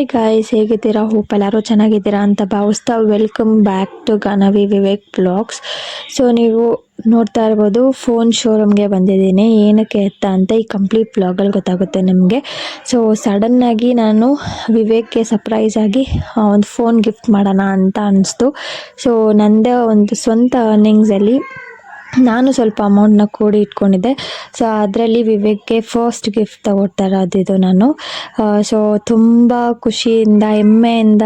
Hi guys ಹೇಗಿದ್ದೀರಾ? Hope ಎಲ್ಲರೂ ಚೆನ್ನಾಗಿದ್ದೀರಾ ಅಂತ ಭಾವಿಸ್ತಾ welcome back to Ganavi Vivek vlogs so ನೀವು ನೋಡ್ತಾ ಇರ್ಬೋದು ಫೋನ್ ಶೋರೂಮ್ಗೆ ಬಂದಿದ್ದೀನಿ. ಏನಕ್ಕೆ ಎತ್ತ ಅಂತ ಈ ಕಂಪ್ಲೀಟ್ ಬ್ಲಾಗಲ್ಲಿ ಗೊತ್ತಾಗುತ್ತೆ ನಿಮಗೆ. ಸೊ ಸಡನ್ನಾಗಿ ನಾನು ವಿವೇಕ್ಗೆ ಸರ್ಪ್ರೈಸ್ ಆಗಿ ಒಂದು ಫೋನ್ ಗಿಫ್ಟ್ ಮಾಡೋಣ ಅಂತ ಅನಿಸ್ತು. ಸೊ ನನ್ನದೇ ಒಂದು ಸ್ವಂತ ಅರ್ನಿಂಗ್ಸಲ್ಲಿ ನಾನು ಸ್ವಲ್ಪ ಅಮೌಂಟ್ನ ಕೂಡಿ ಇಟ್ಕೊಂಡಿದ್ದೆ. ಸೊ ಅದರಲ್ಲಿ ವಿವೇಕ್ಗೆ ಫಸ್ಟ್ ಗಿಫ್ಟ್ ತಗೊಳ್ತಾ ಇರೋದಿದು ನಾನು. ಸೊ ತುಂಬ ಖುಷಿಯಿಂದ, ಹೆಮ್ಮೆಯಿಂದ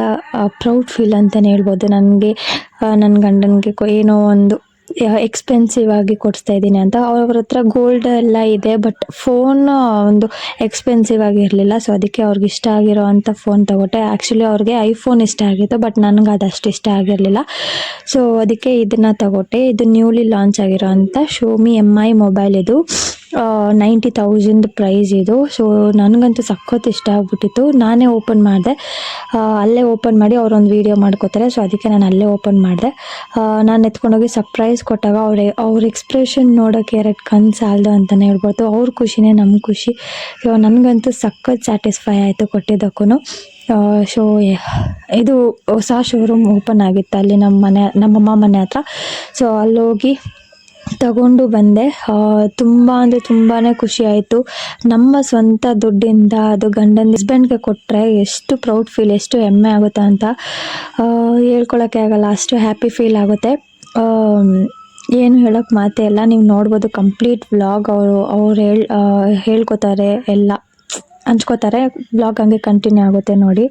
ಪ್ರೌಡ್ ಫೀಲ್ ಅಂತಲೇ ಹೇಳ್ಬೋದು. ನನಗೆ ನನ್ನ ಗಂಡನಿಗೆ ಏನೋ ಒಂದು ಎಕ್ಸ್ಪೆನ್ಸಿವ್ ಆಗಿ ಕೊಡಿಸ್ತಾ ಇದ್ದೀನಿ ಅಂತ. ಅವ್ರ ಹತ್ರ ಗೋಲ್ಡ್ ಎಲ್ಲ ಇದೆ ಬಟ್ ಫೋನ್ ಒಂದು ಎಕ್ಸ್ಪೆನ್ಸಿವ್ ಆಗಿರಲಿಲ್ಲ ಸೊ ಅದಕ್ಕೆ ಅವ್ರಿಗೆ ಇಷ್ಟ ಆಗಿರೋ ಅಂಥ ಫೋನ್ ತಗೊಟ್ಟೆ ಆ್ಯಕ್ಚುಲಿ ಅವ್ರಿಗೆ ಐಫೋನ್ ಇಷ್ಟ ಆಗಿತ್ತು ಬಟ್ ನನಗೆ ಅದಷ್ಟು ಇಷ್ಟ ಆಗಿರಲಿಲ್ಲ. ಸೊ ಅದಕ್ಕೆ ಇದನ್ನು ತಗೊಟ್ಟೆ ಇದು ನ್ಯೂಲಿ ಲಾಂಚ್ ಆಗಿರೋ ಅಂತ. ಶೋಮಿ ಎಂ ಐ ಮೊಬೈಲ್ ಇದು. ನೈಂಟಿ ತೌಸಂಡ್ ಪ್ರೈಸ್ ಇದು. ಸೊ ನನಗಂತೂ ಸಖತ್ ಇಷ್ಟ ಆಗ್ಬಿಟ್ಟಿತ್ತು. ನಾನೇ ಓಪನ್ ಮಾಡಿದೆ. ಅಲ್ಲೇ ಓಪನ್ ಮಾಡಿ ಅವರೊಂದು ವೀಡಿಯೋ ಮಾಡ್ಕೋತಾರೆ. ಸೊ ಅದಕ್ಕೆ ನಾನು ಅಲ್ಲೇ ಓಪನ್ ಮಾಡಿದೆ. ನಾನು ಎತ್ಕೊಂಡೋಗಿ ಸರ್ಪ್ರೈಸ್ ಕೊಟ್ಟಾಗ ಅವ್ರ ಅವ್ರ ಎಕ್ಸ್ಪ್ರೆಷನ್ ನೋಡೋಕ್ಕೆ ಎರಡು ಕಣ್ಣು ಸಾಲದು ಅಂತಲೇ ಹೇಳ್ಬೋದು. ಅವ್ರ ಖುಷಿನೇ ನಮ್ಮ ಖುಷಿ. ಸೊ ನನಗಂತೂ ಸಖತ್ ಸ್ಯಾಟಿಸ್ಫೈ ಆಯಿತು ಕೊಟ್ಟಿದ್ದಕ್ಕೂ ಸೊ ಇದು ಹೊಸ ಶೋರೂಮ್ ಓಪನ್ ಆಗಿತ್ತು ಅಲ್ಲಿ ನಮ್ಮ ಮನೆ ನಮ್ಮಮ್ಮ ಮನೆ ಹತ್ರ. ಸೊ ಅಲ್ಲೋಗಿ ತಗೊಂಡು ಬಂದೆ. ತುಂಬ ಅಂದರೆ ತುಂಬಾ ಖುಷಿ ಆಯಿತು. ನಮ್ಮ ಸ್ವಂತ ದುಡ್ಡಿಂದ ಅದು ಗಂಡನ ಹಸ್ಬೆಂಡ್ಗೆ ಕೊಟ್ಟರೆ ಎಷ್ಟು ಪ್ರೌಡ್ ಫೀಲ್ ಎಷ್ಟು ಹೆಮ್ಮೆ ಆಗುತ್ತೆ ಅಂತ ಹೇಳ್ಕೊಳಕ್ಕೆ ಆಗಲ್ಲ. ಅಷ್ಟು ಹ್ಯಾಪಿ ಫೀಲ್ ಆಗುತ್ತೆ. ಏನು ಹೇಳೋಕ್ಕೆ ಮಾತೇ ಇಲ್ಲ. ನೀವು ನೋಡ್ಬೋದು ಕಂಪ್ಲೀಟ್ ವ್ಲಾಗ್ ಅವರು, ಅವ್ರು ಹೇಳ್ ಹೇಳ್ಕೊತಾರೆ ಎಲ್ಲ. ಹಂಚ್ಕೋತಾರೆ. ವ್ಲಾಗ್ ಹಂಗೆ ಕಂಟಿನ್ಯೂ ಆಗುತ್ತೆ ನೋಡಿ?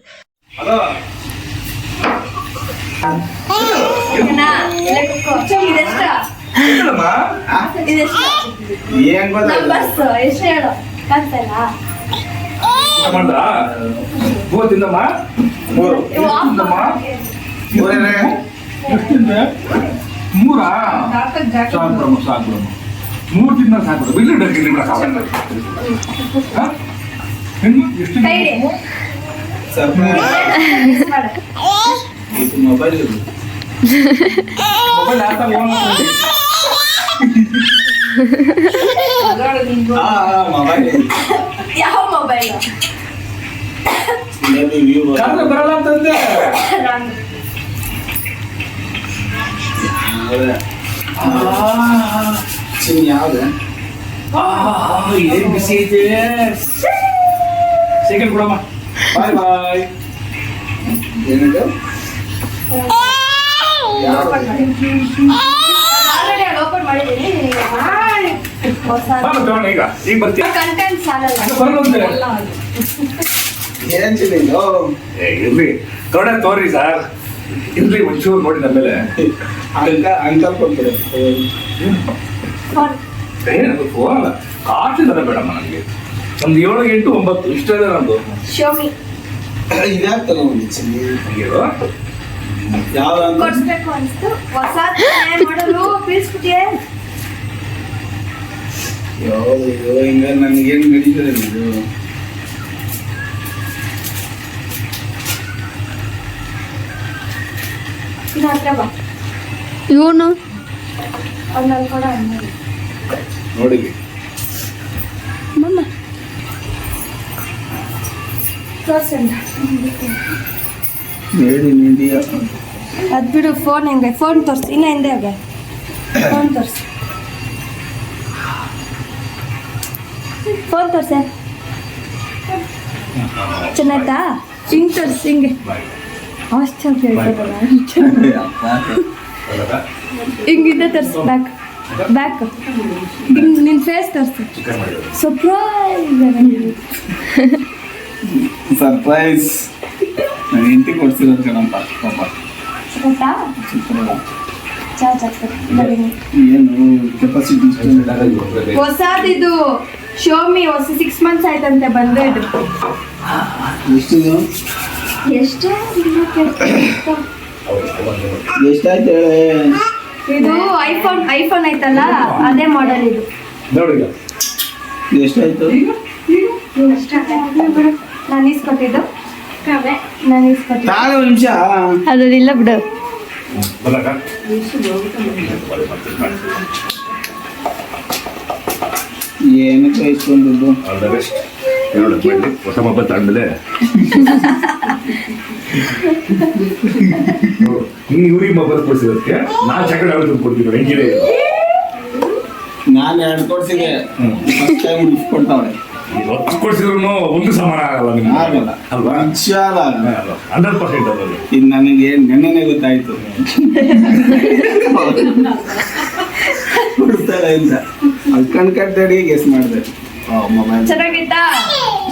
ಏನ್ ಮಾಡ್ದ? ಮೂರು. ತಿಂದಮ್ಮ? ಮೂರು. ಸಾಕು ಸಾಕು. ಮೂರು ತಿಂದ ಸಾಕು ಬಿಡು. ಬಿಲ್ಲು? ಹೆಣ್ಣು ಎಷ್ಟು ಮೊಬೈಲ್ ಮೊಬೈಲ್ ಆಡ್ತಾ ಓನ್ ಮಾಡ್ಕೊಳ್ಳಿ. ಆ ಆ, ಮೊಬೈಲ್ ಇದು. ಯಾವ ಮೊಬೈಲ್. ಬರಲ್ಲ ಅಂತಂದೆ ಏನು ಯಾವ್ದು ಏನ್ ಬಿಸಿ ಐತೆ ಸೆಕೆಂಡ್ ಕೊಡಮ್ಮ ಬಾಯ್ ಬಾಯ್ ಏನಿದು ಓಪನ್ ಮಾಡಿದ್ದೀನಿ ತಗೊಂಡು ಈಗ. ಈಗ ಬರ್ತೀನಿ ಕಂಟೆಂಟ್ ಸಾಲಲ್ಲ. ಅದು ಬರಲ್ಲ. ಏನ್ ಏ, ಇರ್ಲಿ. ಕನ್ನಡ ತೋರಿ ಸರ್. ಇರ್ಲಿ ಒಂಚೂರು ನೋಡಿ ನಮ್ಮೇಲೆ. ಅಂಕ ಅಂಕಲ್ ಕೊಡ್ತಾರೆ? ಏನದು ಕಾಸ್ಟ್ ತರ ಬೇಡಮ್ಮ ನನಗೆ ಒಂದು ಏಳು ಎಂಟು ಒಂಬತ್ತು ಇಷ್ಟ ಇದೆ ನಂದು ಶೋಮಿ ಇದಾಗ್ತಲ್ಲ ಒಂದು ಅಂತ? ಕೊಡ್ಸ್ಬೇಕು ಅನ್ಸ್ತು. ಹೊಸ ಮಾಡಲು? ಯಾವ್ದು ಇದು ಹಿಂಗ ನನಗೇನು ನಡೀತದೆ ಇದು. ಇವನು? ನೀಡಿ. ಅದ್ ಬಿಡು ಫೋನ್ ಹೆಂಗೆ? ಫೋನ್ ತೋರಿಸಿ. ಇನ್ನ ಹಿಂದೆ ಹೋಗೆ. ಫೋನ್ ತೋರ್ಸು. ಫೋನ್ ತೋರ್ಸೆ. ಚೆನ್ನಾಯ್ತಾ? ಹಿಂಗ್ ತೋರ್ಸು ಹಿಂಗೆ. ಹಾಸ್ಟೆಲ್ ಹೇಳ್ಕೊಡಲ್ಲ. ಹಿಂಗಿದ್ದೆ ತೋರ್ಸು ಬ್ಯಾಕ್ ಬ್ಯಾಕ್ ಹಿಂಗ್ ನಿನ್ ಫೇಸ್ ತೋರ್ಸು. ಸರ್ಪ್ರೈಸ್ ಸರ್ಪ್ರೈಸ್ ನಾನು. ಹೆಂಡತಿ ಕೊಡ್ಸಿರೋದು ಕಣಪ್ಪ ಪಾಪ. ಗೊತ್ತಾ? ಚಾ ಚಾ ಏನು ಕೆಪಾಸಿಟಿ ಹೊಸದಿದು. ಶೋಮಿ ಹೊಸ ಸಿಕ್ಸ್ ಮಂತ್ಸ್ ಆಯ್ತಂತೆ ಬಂದೆ ಎಷ್ಟಿದು ಎಷ್ಟು ಎಷ್ಟಾಯ್ತು ಹೇಳಿ ಇದು ಐಫೋನ್ ಐಫೋನ್ ಐತಲ್ಲ ಅದೇ ಮಾಡೆಲ್ ಇದು. ನೋಡಿ ಎಷ್ಟಾಯ್ತು? ನಾನು ಇಸ್ಕೊಟ್ಟಿದ್ದು ನಾನು ಇಸ್ಕೊಟ್ಟಿದ್ದು ತಾಳ ಒಂದು ನಿಮಿಷ. ಅದರಿಲ್ಲ ಬಿಡು. ಏನಕ್ಕೆ ಆಲ್ ದ ಬೆಸ್ಟ್ ನೋಡು ಬನ್ನಿ ಹೊಸ ಮೊಬೈಲ್ ತಗೊಂಡ್ಮೇಲೆ. ನೀನು ಇವ್ರಿಗೆ ಮೊಬೈಲ್ ಕೊಡ್ಸಿದಕ್ಕೆ ನಾನು ಚಕ್ರ ಆಡೋದು ಕೊಡ್ತೀನಿ ಹೆಂಗಿದೆ? ನಾನು ಎರಡು ಕೊಡ್ಸಿದೆ. ಫಸ್ಟ್ ಟೈಮ್ ಗಿಫ್ಟ್ ಕೊಡ್ತಾವಳೆ ಒಂದು ಸಮಾನ ಆಗಲ್ಲ ನಿಮ್ಗೆ. ಆಗಲ್ಲ. ಅಲ್ವಾ? ನಿಜವಾದ ಹಂಡ್ರೆಡ್ ಪರ್ಸೆಂಟ್ ಇದು ನನಗೆ ನೆನ್ನೆನೆ ಗೊತ್ತಾಯ್ತು. ಕೊಡ್ತಾರೆ ಅಂತ. ಅದು ಕಣ್ ಕಟ್ಟಡಿ ಗೆಸ್ ಮಾಡಿದೆ. ಮೊಬೈಲ್ ಚೆನ್ನಾಗಿತ್ತಾ?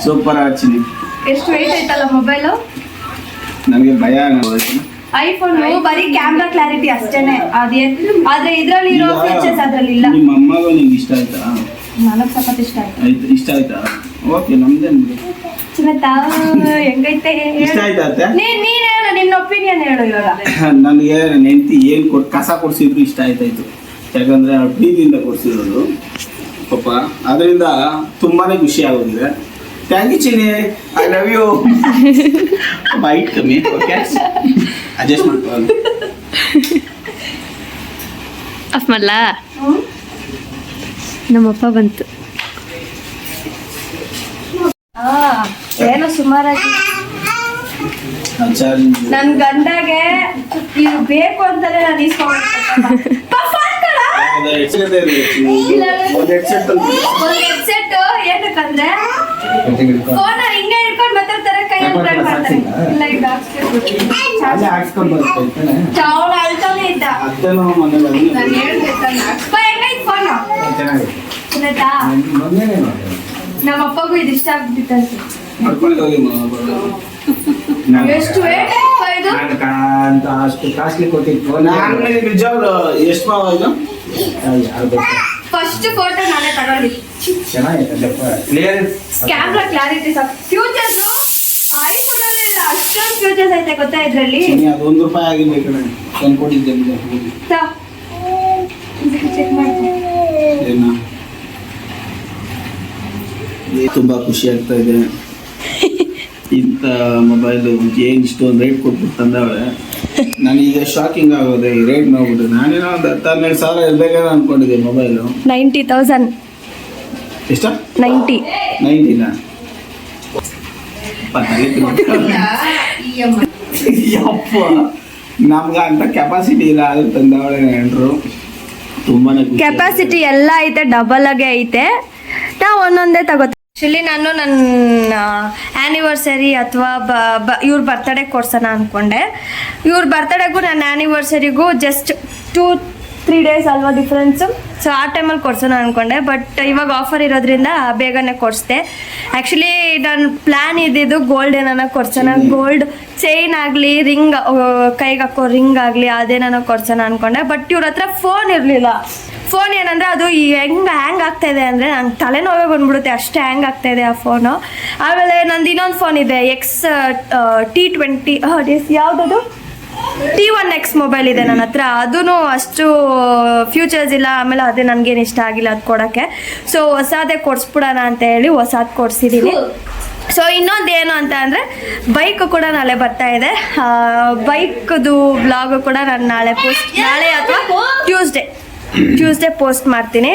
ಸೂಪರ್ ಆಚಿನಿ ಎಷ್ಟು ವೇಟ್ ಆಯ್ತಲ್ಲ ಮೊಬೈಲು ನನಗೆ ಭಯ ಆಗೋಯ್ತು ಐಫೋನ್ ಬರೀ ಕ್ಯಾಮ್ರಾ ಕ್ಲಾರಿಟಿ ಅಷ್ಟೇನೆ. ಅದೇ ಆದ್ರೆ ಇದ್ರಲ್ಲಿ ಇರೋ ಫೀಚರ್ಸ್ ಅದ್ರಲ್ಲಿ ಇಲ್ಲ. ನಿಮ್ಮ ಅಮ್ಮಗೂ ನಿಮ್ಗೆ ಇಷ್ಟ ಆಯ್ತಾ? ನನಗ್ ಸಖತ್ ಇಷ್ಟ ಆಯ್ತು. ಆಯ್ತು ಇಷ್ಟ ಆಯ್ತಾ? ಓಕೆ ನಮ್ದೇ ಬಿಡಿ ಚಿನ್ನತಾ ಹೆಂಗೈತೆ? ಇಷ್ಟ ಆಯ್ತಾ ಅತ್ತೆ? ನೀನ್ ನೀನ್ ಹೇಳು ನಿನ್ನ ಒಪಿನಿಯನ್ ಹೇಳು ಇವಾಗ. ನನಗೆ ನನ್ನ ಹೆಂಡತಿ ಏನು ಕೊಟ್ಟು ಕಸ ಕೊಡ್ಸಿದ್ರು ಇಷ್ಟ ಆಯ್ತಾಯ್ತು. ಯಾಕಂದ್ರೆ ಅವ್ರು ಪ್ರೀತಿಯಿಂದ ಕೊಡ್ತಿರೋದು ಪಾಪ. ಅದರಿಂದ ತುಂಬಾನೇ ಖುಷಿ ಆಗೋದಿದೆ thank you Chini I love you ಬೈಟ್ ಕಮ್ಮಿ. ಓಕೆ ಅಡ್ಜಸ್ಟ್ ಮಾಡ್ಕೊಳ್ಳಿ ಆಫ್ ನಮ್ಮಪ್ಪ ಬಂತು. ಏನೋ ಸುಮಾರಾಗಿ. ನನ್ ಗಂಡಗೆ ಇದು ಬೇಕು ಅಂತಾನೆ ನಾನು ಒಂದು ಹೆಡ್ಸೆಟ್ ಒಂದ್ ಹೆಡ್ಸೆಟ್ ಏನಕ್ಕಂದ್ರೆ ಫೋನ್ ಹಿಂಗೆ ಹಿಡ್ಕೊಂಡ್ ಮಾತಾಡ್ತಾರೆ ಕೈ ಮಾಡ್ತಾರೆ. ಇಲ್ಲ ಈಗ ಅಳ್ತಾನೆ ಇದ್ದ. ನಾನು ಫೋನ್ ಆಯ್ತಾ? ನಮ್ಮ ಅಪ್ಪಗೂ ಇದು ಇಷ್ಟ ಆಗ್ಬಿಟ್ಟಿತ್ತು ಮಾಡ್ಕೊಂಡು ಎಷ್ಟು ವೇಟ್ ಇದು? ಅಂತ ಅಷ್ಟು ಕಾಸ್ಟ್ಲಿ ಕೊಟ್ಟಿತ್ತು ನಾನು ನಿಜವಾಗ್ಲು ಎಷ್ಟು ಮಾವ ಇದು? ಫಸ್ಟ್ ಫೋಟೋ ನಾನೇ ತಗೊಂಡಿ ಕ್ಯಾಮ್ರಾ ಕ್ಲಾರಿಟಿ ಸಾಕು ಫ್ಯೂಚರ್ಸ್ ಐಫೋನ್ ಅಲ್ಲಿ ಅಷ್ಟೊಂದು ಫ್ಯೂಚರ್ಸ್ ಐತೆ ಗೊತ್ತಾ ಇದ್ರಲ್ಲಿ? ಅದು ಒಂದು ರೂಪಾಯಿ ಕಣೆ. ಚೆಕ್ ಮಾಡ್ತೀನಿ ಏನ? ತುಂಬಾ ಖುಷಿ ಆಗ್ತಾ ಇದೆ. ಇಂಥ ಮೊಬೈಲ್ ಏನು ಇಷ್ಟೊಂದು ರೇಟ್ ಕೊಟ್ಬಿಟ್ಟು ತಂದವಳೆ? ನನಗೀಗ ಶಾಕಿಂಗ್ ಆಗೋದೆ ಈ ರೇಟ್ ನೋಡ್ಬಿಟ್ಟು. ನಾನೇನೋ ಒಂದು ಹತ್ತು ಹನ್ನೆರಡು ಸಾವಿರ ಇರಬೇಕಾದ್ರೆ ಅಂದ್ಕೊಂಡಿದ್ದೆ ಮೊಬೈಲು ನೈಂಟಿ ತೌಸಂಡ್ ಎಷ್ಟ? ನೈಂಟಿ ನೈಂಟಿನ ಯಪ್ಪ. ನಮ್ಗೆ ಅಂತ ಕೆಪಾಸಿಟಿ ಇಲ್ಲ ಅದು ತಂದವಳೆ ನೆಂಟರು. ತುಂಬಾನೇ ಖುಷಿ ಆಯ್ತು. ಕೆಪಾಸಿಟಿ ಎಲ್ಲ ಐತೆ ಡಬಲ್ ಆಗೇ ಐತೆ. ನಾವು ಒಂದೊಂದೇ ತಗೋತೀವಿ. ಆ್ಯಕ್ಚುಲಿ ನಾನು ನನ್ನ ಆ್ಯನಿವರ್ಸರಿ ಅಥವಾ ಬ ಇವ್ರ ಬರ್ತಡೇ ಕೊಡ್ಸೋಣ ಅಂದ್ಕೊಂಡೆ ಇವ್ರ ಬರ್ತಡೇಗೂ ನನ್ನ ಆ್ಯನಿವರ್ಸರಿಗೂ ಜಸ್ಟ್ ಟೂ ತ್ರೀ ಡೇಸ್ ಅಲ್ವಾ ಡಿಫ್ರೆನ್ಸು ಸೊ ಆ ಟೈಮಲ್ಲಿ ಕೊಡ್ಸೋಣ ಅಂದ್ಕೊಂಡೆ ಬಟ್ ಇವಾಗ ಆಫರ್ ಇರೋದ್ರಿಂದ ಬೇಗನೆ ಕೊಡಿಸ್ದೆ. ಆ್ಯಕ್ಚುಲಿ ನನ್ನ ಪ್ಲ್ಯಾನ್ ಇದ್ದಿದ್ದು ಗೋಲ್ಡ್ ಏನಾನ ಕೊಡ್ಸೋಣ. ಗೋಲ್ಡ್ ಚೈನ್ ಆಗಲಿ ರಿಂಗ್ ಕೈಗೆ ಹಾಕೋ ರಿಂಗ್ ಆಗಲಿ ಅದೇನಾನ ಕೊಡ್ಸೋಣ ಅಂದ್ಕೊಂಡೆ ಬಟ್ ಇವ್ರ ಹತ್ರ ಫೋನ್ ಇರಲಿಲ್ಲ. ಫೋನ್ ಏನಂದರೆ ಅದು ಹೆಂಗ್ ಹ್ಯಾಂಗ್ ಆಗ್ತಾ ಇದೆ ಅಂದರೆ ನಂಗೆ ತಲೆನೋವೇ ಬಂದ್ಬಿಡುತ್ತೆ, ಅಷ್ಟೇ ಹ್ಯಾಂಗ್ ಆಗ್ತಾ ಇದೆ ಆ ಫೋನು ಆಮೇಲೆ ನಂದು ಇನ್ನೊಂದು ಫೋನ್ ಇದೆ ಎಕ್ಸ್ ಟಿ ಟ್ವೆಂಟಿ ಯಾವುದದು? ಟಿ ಒನ್ ಎಕ್ಸ್ ಮೊಬೈಲ್ ಇದೆ ನನ್ನ ಹತ್ರ. ಅದೂ ಅಷ್ಟು ಫ್ಯೂಚರ್ಸ್ ಇಲ್ಲ, ಆಮೇಲೆ ಅದೇ ನನಗೇನು ಇಷ್ಟ ಆಗಿಲ್ಲ ಅದು ಕೊಡೋಕ್ಕೆ. ಸೊ ಹೊಸದೇ ಕೊಡಿಸ್ಬಿಡೋಣ ಅಂತ ಹೇಳಿ ಹೊಸದು ಕೊಡಿಸಿದ್ದೀನಿ ಸೊ ಇನ್ನೊಂದು ಏನು ಅಂತ ಅಂದರೆ ಬೈಕ್ ಕೂಡ ನಾಳೆ ಬರ್ತಾ ಇದೆ. ಬೈಕ್ದು ಬ್ಲಾಗು ಕೂಡ ನಾನು ನಾಳೆ ಪೋಸ್ಟ್ ನಾಳೆ ಅಥವಾ ಟ್ಯೂಸ್ಡೇ ಟ್ಯೂಸ್ಡೇ ಪೋಸ್ಟ್ ಮಾಡ್ತೀನಿ.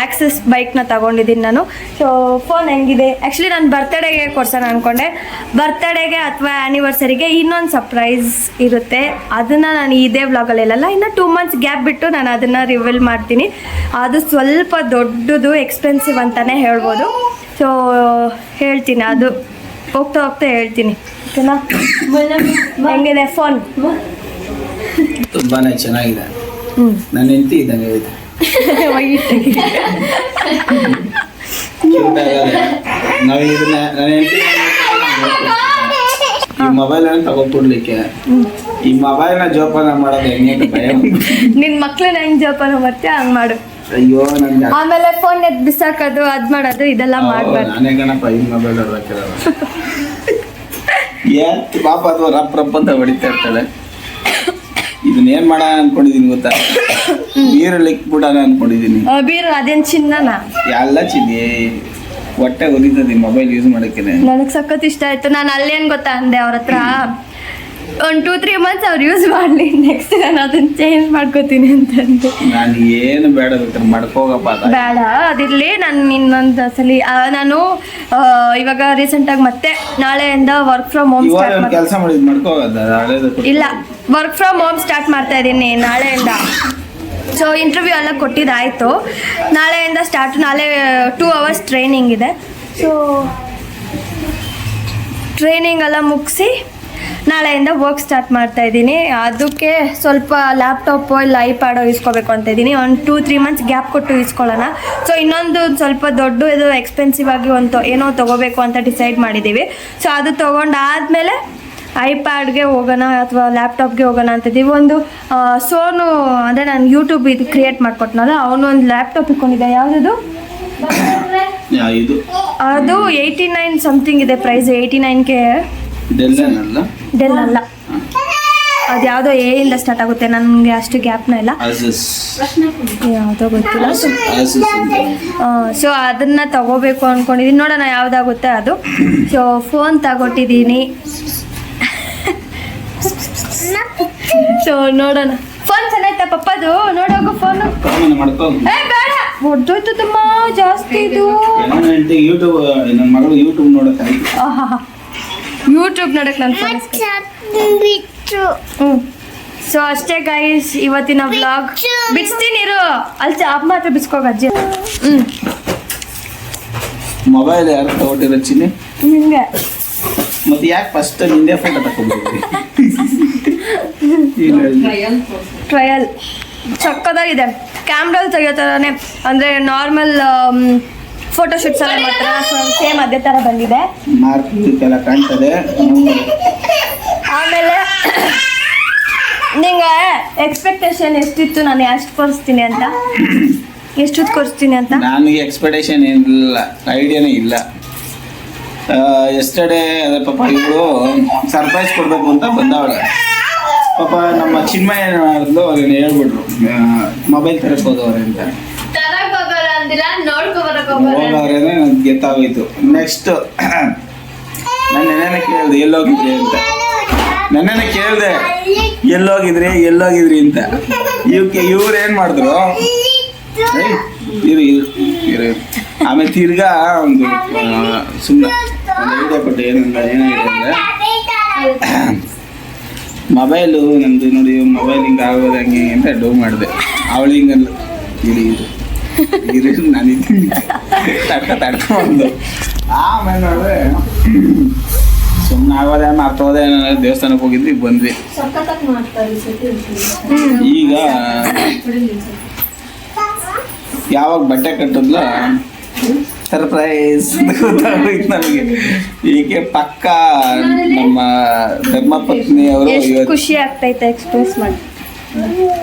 ಆ್ಯಕ್ಸಸ್ ಬೈಕ್ನ ತಗೊಂಡಿದ್ದೀನಿ ನಾನು. ಸೊ ಫೋನ್ ಹೆಂಗಿದೆ? ಆ್ಯಕ್ಚುಲಿ ನಾನು ಬರ್ತಡೇಗೆ ಕೊಡ್ಸೋಣ ಅಂದ್ಕೊಂಡೆ ಬರ್ತಡೇಗೆ ಅಥವಾ ಆ್ಯನಿವರ್ಸರಿಗೆ ಇನ್ನೊಂದು ಸರ್ಪ್ರೈಸ್ ಇರುತ್ತೆ. ಅದನ್ನು ನಾನು ಇದೇ ವ್ಲಾಗಲ್ಲೆಲ್ಲ ಇನ್ನು ಟೂ ಮಂತ್ಸ್ ಗ್ಯಾಪ್ ಬಿಟ್ಟು ನಾನು ಅದನ್ನು ರಿವೀಲ್ ಮಾಡ್ತೀನಿ. ಅದು ಸ್ವಲ್ಪ ದೊಡ್ಡದು ಎಕ್ಸ್ಪೆನ್ಸಿವ್ ಅಂತಲೇ ಹೇಳ್ಬೋದು. ಸೊ ಹೇಳ್ತೀನಿ. ಅದು ಹೋಗ್ತಾ ಹೋಗ್ತಾ ಹೇಳ್ತೀನಿ. ಓಕೆನಾ ಹೆಂಗಿದೆ ಫೋನ್ ತುಂಬಾ ಚೆನ್ನಾಗಿದೆ. ನನ್ನ ಹೆಂಡತಿ ಇದ್ದಂಗೆ ಐತೆ Cute ಆಗದೆ. ನಾವು ಇದನ್ನ ನನ್ನ ಹೆಂಡತಿ ಈ ಮೊಬೈಲ್ ಅನ್ನು ತಗೊಂಡ್ಕೊಡ್ಲಿಕ್ಕೆ ಈ ಮೊಬೈಲ್ನ ಜೋಪಾನ ಮಾಡೋದು ಹೆಂಗೆ ಅಂತ ಭಯ ನಿನ್ ಮಕ್ಳನ್ನ ಹೆಂಗ್ ಜೋಪಾನ ಮಾಡ್ತೀಯ ಹಂಗೆ ಮಾಡು. ಅಯ್ಯೋ ನನ್ಗೆ ಆಮೇಲೆ ಫೋನ್ ಎದ್ದು ಬಿಸಾಕೋದು ಅದ್ ಮಾಡೋದು ಇದೆಲ್ಲ ಮಾಡ್ಬಾರ್ದು. ನಾನೇ ಗಣಪ ಈ ಮೊಬೈಲ್ ಏತ್ ಪಾಪ ಅದು ರಪ್ಪ ರಪ್ಪ ಅಂತ ಹೊಡಿತಾ ಇರ್ತಾಳೆ ಇದನ್ನ ಏನ್ ಮಾಡ ಅನ್ಕೊಂಡಿದೀನಿ ಗೊತ್ತಾ? ಬೀರಲ್ಲಿ ಇಕ್ಬಿಡೋಣ ಅನ್ಕೊಂಡಿದೀನಿ. ಬೀರು ಅದೇನ್ ಚಿನ್ನನ? ಎಲ್ಲ ಚಿನ್ನಿ. ಹೊಟ್ಟೆ ಉರಿತದೆ ಮೊಬೈಲ್ ಯೂಸ್ ಮಾಡಕ್ಕೆ ನನಗೆ ಸಖತ್ ಇಷ್ಟ ಆಯ್ತು. ನಾನು ಅಲ್ಲೇನ್ ಗೊತ್ತಾ ಅಂದೆ ಅವ್ರ ಹತ್ರ? ಒಂದು ಟೂ ತ್ರೀ ಮಂತ್ಸ್ ಅವ್ರು ಯೂಸ್ ಮಾಡಲಿ. ನೆಕ್ಸ್ಟ್ ನಾನು ಅದನ್ನ ಚೇಂಜ್ ಮಾಡ್ಕೋತೀನಿ ಅಂತಂದು. ನಾನು ಏನು ಬೇಡ ಬೇಕಾದ್ರೆ ಮಾಡ್ಕೋಗಪ್ಪ ಬೇಡ ಅದಿರಲಿ. ನಾನು ಇನ್ನೊಂದು ಸಲ ನಾನು ಇವಾಗ ರೀಸೆಂಟಾಗಿ ಮತ್ತೆ ನಾಳೆಯಿಂದ ವರ್ಕ್ ಫ್ರಮ್ ಹೋಮ್ ಕೆಲಸ ಮಾಡಿದ್ ಮಾಡ್ಕೋಗದ. ಇಲ್ಲ. ವರ್ಕ್ ಫ್ರಮ್ ಹೋಮ್ ಸ್ಟಾರ್ಟ್ ಮಾಡ್ತಾ ಇದ್ದೀನಿ ನಾಳೆಯಿಂದ. ಸೊ ಇಂಟರ್ವ್ಯೂ ಎಲ್ಲ ಕೊಟ್ಟಿದ್ದಾಯಿತು. ನಾಳೆಯಿಂದ ಸ್ಟಾರ್ಟ್ ನಾಳೆ ಟೂ ಅವರ್ಸ್ ಟ್ರೈನಿಂಗ್ ಇದೆ. ಸೊ ಟ್ರೈನಿಂಗ್ ಎಲ್ಲ ಮುಗಿಸಿ ನಾಳೆಯಿಂದ ವರ್ಕ್ ಸ್ಟಾರ್ಟ್ ಮಾಡ್ತಾ ಇದ್ದೀನಿ. ಅದಕ್ಕೆ ಸ್ವಲ್ಪ ಲ್ಯಾಪ್ಟಾಪು ಇಲ್ಲ ಐಪ್ಯಾಡೋ ಇಸ್ಕೋಬೇಕು ಅಂತ ಇದ್ದೀನಿ. ಒಂದು ಟೂ ತ್ರೀ ಮಂತ್ಸ್ ಗ್ಯಾಪ್ ಕೊಟ್ಟು ಇಸ್ಕೊಳ್ಳೋಣ. ಸೊ ಇನ್ನೊಂದು ಸ್ವಲ್ಪ ದೊಡ್ಡ ಇದು ಎಕ್ಸ್ಪೆನ್ಸಿವ್ ಆಗಿ ಒಂದು ಏನೋ ತೊಗೋಬೇಕು ಅಂತ ಡಿಸೈಡ್ ಮಾಡಿದ್ದೀವಿ. ಸೊ ಅದು ತೊಗೊಂಡಾದ್ಮೇಲೆ ಐಪ್ಯಾಡ್ಗೆ ಹೋಗೋಣ ಅಥವಾ ಲ್ಯಾಪ್ಟಾಪ್ಗೆ ಹೋಗೋಣ ಅಂತಿದ್ದೀವಿ ಒಂದು ಸೋನು ಅಂದರೆ ನಾನು ಯೂಟ್ಯೂಬ್ ಇದು ಕ್ರಿಯೇಟ್ ಮಾಡ್ಕೊಟ್ನಲ್ಲ ಅವನು ಒಂದು ಲ್ಯಾಪ್ಟಾಪ್ ಇಟ್ಕೊಂಡಿದ್ದೆ. ಯಾವುದದು? ಅದು ಏಯ್ಟಿ ನೈನ್ ಸಮಥಿಂಗ್ ಇದೆ ಪ್ರೈಸ್ ಏಯ್ಟಿ ನೈನ್ಗೆ ಕೆ ಡೆಲ್ ಅಲ್ಲ. ಅದು ಯಾವುದೋ ಎ ಇಂದ ಸ್ಟಾರ್ಟ್ ಆಗುತ್ತೆ ನನಗೆ ಅಷ್ಟು ಗ್ಯಾಪ್ನ ಇಲ್ಲ. ಯಾವುದೋ ಗೊತ್ತಿಲ್ಲ. ಸೊ ಅದನ್ನ ತಗೋಬೇಕು ಅನ್ಕೊಂಡಿದೀನಿ. ನೋಡೋಣ ಯಾವ್ದಾಗುತ್ತೆ ಅದು. ಸೊ ಫೋನ್ ತಗೊಟ್ಟಿದ್ದೀನಿ ಸೊ ನೋಡೋಣ. ಫೋನ್ ಚೆನ್ನಾಯ್ತಾ ಪಪ್ಪದು ನೋಡೋಗು ಫೋನ್ ಬೇಡ. ಹೊಡ್ದೋಯ್ತು ತುಂಬ ಜಾಸ್ತಿ ಇದು. ಯೂಟ್ಯೂಬ್ ನನ್ನ ಮಗಳು ಯೂಟ್ಯೂಬ್ ನೋಡತ್ತೆ ಯೂಟ್ಯೂಬ್ ನೋಡಕ್ ನನ್ನ ಫೋನ್ ಹ್ಞೂ ಸೊ ಅಷ್ಟೇ ಗೈಸ್ ಇವತ್ತಿನ ವ್ಲಾಗ್ ಬಿಡಿಸ್ತೀನಿ ಇರು. ಅಲ್ಲಿ ಅಪ್ಪ ಮಾತ್ರ ಬಿಸ್ಕೋಗ ಅಜ್ಜಿ. ಹ್ಞೂ ಮೊಬೈಲ್ ಯಾರು ತಗೊಂಡಿರೋ ಚಿನ್ನಿ? ನಿಂಗೆ. ಮತ್ತೆ ಯಾಕೆ ಫಸ್ಟ್ ನಿಂದೆ ಫೋಟೋ ತಗೊಂಡಿದ್ರಿ? ಟ್ರಯಲ್ ಚಕ್ಕದಾಗಿದೆ. ಕ್ಯಾಮ್ರಲ್ಲಿ ತೆಗಿಯೋ ಥರನೇ ಅಂದರೆ ನಾರ್ಮಲ್ ಫೋಟೋಶೂಟ್ಸ್ ಎಲ್ಲ ಮಾಡ್ತಾರೆ ಸೇಮ್ ಅದೇ ಥರ ಬಂದಿದೆ. ಮಾರ್ಕ್ ಎಲ್ಲ ಕಾಣ್ತದೆ. ಆಮೇಲೆ ನಿಂಗೆ ಎಕ್ಸ್ಪೆಕ್ಟೇಷನ್ ಎಷ್ಟಿತ್ತು? ನಾನು ಎಷ್ಟು ಕೊಡಿಸ್ತೀನಿ ಅಂತ? ಎಷ್ಟು ಕೊಡಿಸ್ತೀನಿ ಅಂತ? ನನಗೆ ಎಕ್ಸ್ಪೆಕ್ಟೇಷನ್ ಏನಿಲ್ಲ. ಐಡಿಯಾನೇ ಇಲ್ಲ. ಎಸ್ಟರ್ಡೇ ಪಾಪ ಇವರು ಸರ್ಪ್ರೈಸ್ ಕೊಡಬೇಕು ಅಂತ ಬಂದವಳೆ. ಪಾಪ ನಮ್ಮ ಚಿನ್ಮಯ ಅವ್ರೇನು ಹೇಳ್ಬಿಟ್ರು. ಮೊಬೈಲ್ ಹೋದವ್ರೆ ಅಂತ. ಹೋಗವ್ರೇನೆ ನನ್ಗೆ ಗೆತ್ತಾಗೋಯ್ತು ನೆಕ್ಸ್ಟ್ ನಾನು ನೆನೆನೆ ಕೇಳಿದೆ ಎಲ್ಲೋಗಿದ್ರಿ ಅಂತ. ನೆನ್ನೆನೆ ಕೇಳಿದೆ ಎಲ್ಲೋಗಿದ್ರಿ ಎಲ್ಲೋಗಿದ್ರಿ ಅಂತ. ಇವಕ್ಕೆ ಇವ್ರು ಏನು ಮಾಡಿದ್ರು? ಇರು ಇರು ಇರು ಇರು. ಆಮೇಲೆ ತಿರ್ಗಾ ಒಂದು ಸುಮ್ಮನೆ ಒಂದು ಐಡಿಯಾ ಕೊಟ್ಟು ಏನಂದ ಏನಾಗಿದೆ ಅಂದರೆ ಮೊಬೈಲು ನಂದು ನೋಡಿ ಮೊಬೈಲ್ ಹಿಂಗೆ ಆಗೋದು ಹಂಗೆ ಅಂತ ಡೋ ಮಾಡಿದೆ. ಅವಳು ಹಿಂಗಲ್ಲ, ಇರಿ ಇರು ಇರಿ, ನಾನು ಇದ್ದೀನಿ. ತಡ್ಕ ತಡ್ಕೊಂಡು ಆಮೇಲೆ ನೋಡಿದ್ರೆ ಸುಮ್ಮನೆ ಆಗೋದೇ ಮರ್ತೋದೆ ದೇವಸ್ಥಾನಕ್ಕೆ ಹೋಗಿದ್ವಿ, ಬಂದ್ವಿ. ಈಗ ಯಾವಾಗ ಬಟ್ಟೆ ಕಟ್ಟಿದ್ಲ? ಸರ್ಪ್ರೈಸ್ ಗೊತ್ತಾಗ್ಬೇಕು ನಮಗೆ. ಹೀಗೆ ಪಕ್ಕ ನಮ್ಮ ಧರ್ಮಪತ್ನಿ ಅವರು ಇವತ್ತು ಖುಷಿ ಆಗ್ತೈತೆ ಎಕ್ಸ್ಪ್ರೆಸ್ ಮಾಡಿ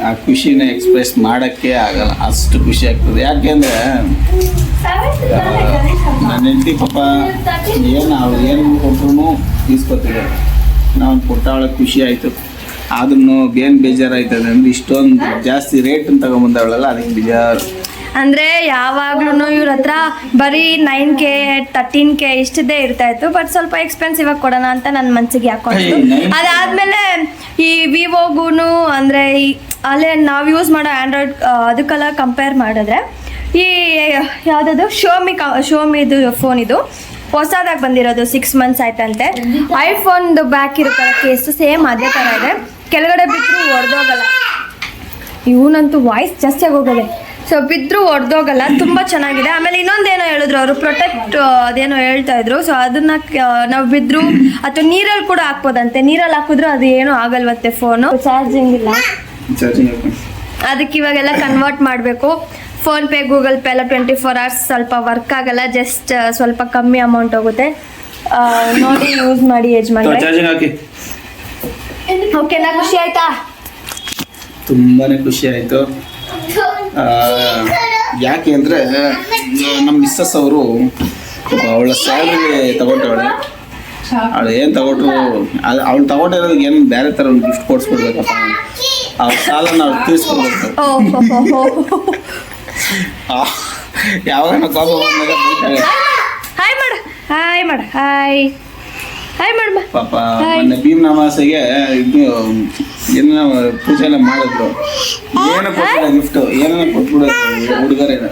ಆ ಖುಷಿನ ಎಕ್ಸ್ಪ್ರೆಸ್ ಮಾಡಕ್ಕೆ ಆಗಲ್ಲ ಅಷ್ಟು ಖುಷಿ ಆಗ್ತದೆ. ಯಾಕೆಂದ್ರೆ ನನ್ನ ಹೆಂಡತಿ ಪಾಪ ಏನು ಅವ್ರು ಏನು ಕೊಟ್ಟರು ಇಸ್ಕೊತಿದ್ದಾರೆ ನಾವು ಕೊಟ್ಟಾಳ ಖುಷಿ ಆಯಿತು. ಆದ್ರೂ ಏನು ಬೇಜಾರಾಯ್ತದೆ ಅಂದ್ರೆ ಇಷ್ಟೊಂದು ಜಾಸ್ತಿ ರೇಟ್ ತಗೊಂಬಂದವಳಲ್ಲ ಅದಕ್ಕೆ ಬೇಜಾರು. ಅಂದರೆ ಯಾವಾಗ್ಲೂ ಇವ್ರ ಹತ್ರ ಬರೀ ನೈನ್ ಕೆ ತರ್ಟೀನ್ ಕೆ ಇಷ್ಟದೇ ಇರ್ತಾ ಇತ್ತು. ಬಟ್ ಸ್ವಲ್ಪ ಎಕ್ಸ್ಪೆನ್ಸಿವ್ ಆಗಿ ಕೊಡೋಣ ಅಂತ ನನ್ನ ಮನಸ್ಸಿಗೆ ಹಾಕೊಂಡು ಅದಾದ್ಮೇಲೆ ಈ ವಿವೋಗೂನು ಅಂದರೆ ಈ ಅಲ್ಲೇ ನಾವು ಯೂಸ್ ಮಾಡೋ ಆಂಡ್ರಾಯ್ಡ್ ಅದಕ್ಕೆಲ್ಲ ಕಂಪೇರ್ ಮಾಡಿದ್ರೆ ಈ ಯಾವುದದು? ಶೋಮಿ ಕ ಶೋಮಿದು ಫೋನ್ ಇದು. ಹೊಸದಾಗಿ ಬಂದಿರೋದು ಸಿಕ್ಸ್ ಮಂತ್ಸ್ ಆಯ್ತಂತೆ. ಐಫೋನ್ದು ಬ್ಯಾಕ್ ಇರುತ್ತಲ್ಲ ಕೇಸು ಸೇಮ್ ಅದೇ ಥರ ಇದೆ. ಕೆಳಗಡೆ ಬಿಟ್ಟರು ಹೊಡೆದೋಗಲ್ಲ ಇವನಂತೂ ವಾಯ್ಸ್ ಜಾಸ್ತಿ ಆಗೋಗದೆ ಸೊ ಬಿದ್ದರೂ ಒಡೆದೋಗಲ್ಲ ತುಂಬ ಚೆನ್ನಾಗಿದೆ. ಆಮೇಲೆ ಇನ್ನೊಂದೇನೋ ಹೇಳಿದ್ರು ಅವರು ಪ್ರೊಟೆಕ್ಟ್ ಅದೇನೋ ಹೇಳ್ತಾ ಇದ್ರು. ಸೊ ಅದನ್ನ ನಾವು ಬಿದ್ದರು ಅಥವಾ ನೀರಲ್ಲಿ ಕೂಡ ಹಾಕ್ಬೋದಂತೆ. ನೀರಲ್ಲಿ ಹಾಕಿದ್ರು ಅದು ಏನೂ ಆಗಲ್ವಂತೆ ಫೋನು ಚಾರ್ಜಿಂಗ್ ಇಲ್ಲ. ಅದಕ್ಕೆ ಇವಾಗೆಲ್ಲ ಕನ್ವರ್ಟ್ ಮಾಡಬೇಕು. ಫೋನ್ ಪೇ ಗೂಗಲ್ ಪೇ ಎಲ್ಲ ಟ್ವೆಂಟಿ ಫೋರ್ ಅವರ್ಸ್ ಸ್ವಲ್ಪ ವರ್ಕ್ ಆಗಲ್ಲ. ಜಸ್ಟ್ ಸ್ವಲ್ಪ ಕಮ್ಮಿ ಅಮೌಂಟ್ ಹೋಗುತ್ತೆ. ನೋಡಿ ಯೂಸ್ ಮಾಡಿ ಯಜಮಾನ್ ಚಾರ್ಜಿಂಗ್ ಹಾಕಿ. ಓಕೆನಾ ಖುಷಿ ಆಯ್ತಾ? ತುಂಬಾನೇ ಖುಷಿ ಆಯಿತು. ಯಾಕೆ ಅಂದರೆ ನಮ್ಮ ಮಿಸ್ಸಸ್ ಅವರು ಅವಳ ಸ್ಯಾಲ್ರಿ ತಗೊಂಡವಳೆ. ಅವಳು ಏನು ತಗೊಂಡ್ರು ಅದು ಅವಳು ತಗೊಂಡಿರೋದಕ್ಕೆ ಏನು ಬೇರೆ ಥರ ಒಂದು ಗಿಫ್ಟ್ ಕೊಡ್ಸ್ಕೊಡ್ಬೇಕಪ್ಪ ಅವ್ರ ಸಾಲನ ಅವ್ರು ತೀರಿಸ್ಕೊಡ್ಬೇಕು ಯಾವಾಗ ಕೋಪ ಬಂದಾಗ ಹಾಯ್ ಮಾಡ ಹಾಯ್ ಮಾಡ ಹಾಯ್ ಹಾಯ್ ಮಾಡಮ್ಮ ಪಾಪ. ಮೊನ್ನೆ ಭೀಮ್ ಅಮಾಸೆಗೆ ಇದು ಏನೋ ಪೂಜೆ ಎಲ್ಲ ಮಾಡಿದ್ರು. ಏನೋ ಕೊಟ್ಟಿಲ್ಲ ಗಿಫ್ಟ್ ಏನೋ ಕೊಟ್ಬಿಡ ಹುಡುಗರೇನ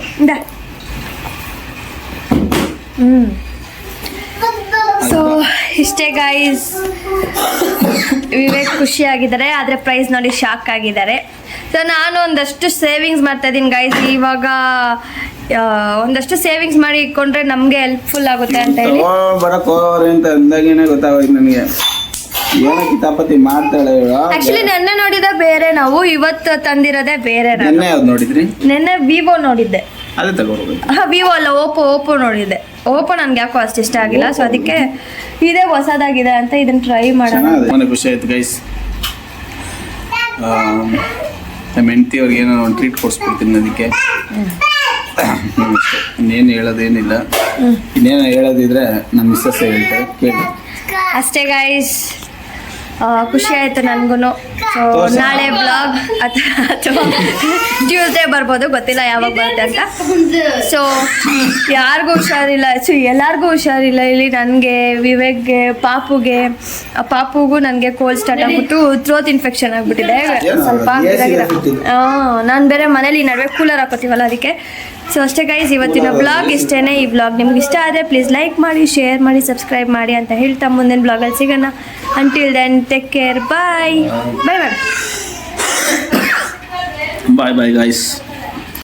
ಹ್ಮ್. ಸೊ ಇಷ್ಟೇ ಗೈಸ್ ವಿವೇಕ್ ಖುಷಿಯಾಗಿದ್ದಾರೆ ಆದರೆ ಪ್ರೈಸ್ ನೋಡಿ ಶಾಕ್ ಆಗಿದ್ದಾರೆ. ಸೊ ನಾನು ಒಂದಷ್ಟು ಸೇವಿಂಗ್ಸ್ ಮಾಡ್ತಾ ಇದ್ದೀನಿ ಗೈಸ್ ಇವಾಗ ಒಂದಷ್ಟು ಸೇವಿಂಗ್ಸ್ ಮಾಡಿ ಇಟ್ಕೊಂಡ್ರೆ ನಮಗೆ ಹೆಲ್ಪ್ಫುಲ್ ಆಗುತ್ತೆ ಅಂತ ಹೇಳಿ. ಬರಕ್ ಹೋಗೋರೆ ಅಂತ ಅಂದಾಗೇನೆ ಗೊತ್ತಾಗೋಯ್ತು ನನಗೆ. ಏನೋ ಕಿತಾಪತಿ ಮಾಡ್ತಾಳೆ. ಆಕ್ಚುಲಿ ನೆನ್ನೆ ನೋಡಿದ ಬೇರೆ ನಾವು ಇವತ್ತು ತಂದಿರೋದೇ ಬೇರೆ ನಾನು. ನೆನ್ನೆ ಯಾವ್ದು ನೋಡಿದ್ರಿ? ನೆನ್ನೆ ವಿವೋ ನೋಡಿದ್ದೆ. ಅದೇ ತಗೋಬೇಕು. ಹಾಂ ವಿವೋ ಅಲ್ಲ ಓಪೋ ಓಪೋ ನೋಡಿದ್ದೆ. ಓಪೋ ನನ್ಗೆ ಯಾಕೋ ಅಷ್ಟು ಇಷ್ಟ ಆಗಿಲ್ಲ ಸೊ ಅದಕ್ಕೆ ಇದೇ ಹೊಸದಾಗಿದೆ ಅಂತ ಇದನ್ನ ಟ್ರೈ ಮಾಡೋಣ. ತುಂಬಾ ಖುಷಿ ಆಯ್ತು ಗೈಸ್ ನಮ್ಮ ಹೆಂಡತಿ ಅವ್ರಿಗೆ ಏನೋ ಒಂದು ಟ್ರೀಟ್ ಕೊಡಿಸ್ಬಿಡ್ತೀನಿ ಅದಕ್ಕೆ. ಇನ್ನೇನು ಹೇಳೋದೇನಿಲ್ಲ. ಇನ್ನೇನು ಹೇಳೋದಿದ್ರೆ ನಮ್ಮ ಮಿಸ್ಸಸ್ ಹೇಳ್ತಾರೆ ಕೇಳಿ. ಅಷ್ಟೇ ಗೈಸ್ ಖುಷಿ ಆಯ್ತು ನನಗೂ ಸೊ ನಾಳೆ ಬ್ಲಾಗ್ ಅಥವಾ ಟ್ಯೂಸ್ಡೇ ಬರ್ಬೋದು ಗೊತ್ತಿಲ್ಲ ಯಾವಾಗ ಬರುತ್ತೆ ಅಂತ. ಸೊ ಯಾರಿಗೂ ಹುಷಾರಿಲ್ಲ. ಸೊ ಎಲ್ಲರಿಗೂ ಹುಷಾರಿಲ್ಲ. ಇಲ್ಲಿ ನನಗೆ ವಿವೇಕ್ಗೆ ಪಾಪುಗೆ ಆ ಪಾಪುಗೂ ನನಗೆ ಕೋಲ್ಡ್ ಸ್ಟಾರ್ಟ್ ಆಗ್ಬಿಟ್ಟು ಥ್ರೋತ್ ಇನ್ಫೆಕ್ಷನ್ ಆಗಿಬಿಟ್ಟಿದೆ? ಸ್ವಲ್ಪ ಹಾಂ ನಾನು ಬೇರೆ ಮನೇಲಿ ನಡುವೆ ಕೂಲರ್ ಹಾಕೋತೀವಲ್ಲ ಅದಕ್ಕೆ. ಸೊ ಅಷ್ಟೇ ಗೈಸ್ ಇವತ್ತಿನ ಬ್ಲಾಗ್ ಇಷ್ಟೇನೆ. ಈ ಬ್ಲಾಗ್ ನಿಮ್ಗೆ ಇಷ್ಟ ಆದರೆ ಪ್ಲೀಸ್ ಲೈಕ್ ಮಾಡಿ ಶೇರ್ ಮಾಡಿ ಸಬ್ಸ್ಕ್ರೈಬ್ ಮಾಡಿ ಅಂತ ಹೇಳ್ತಾ ಮುಂದಿನ ಬ್ಲಾಗಲ್ಲಿ ಸಿಗೋಣ. Until then take care bye bye bye bye bye guys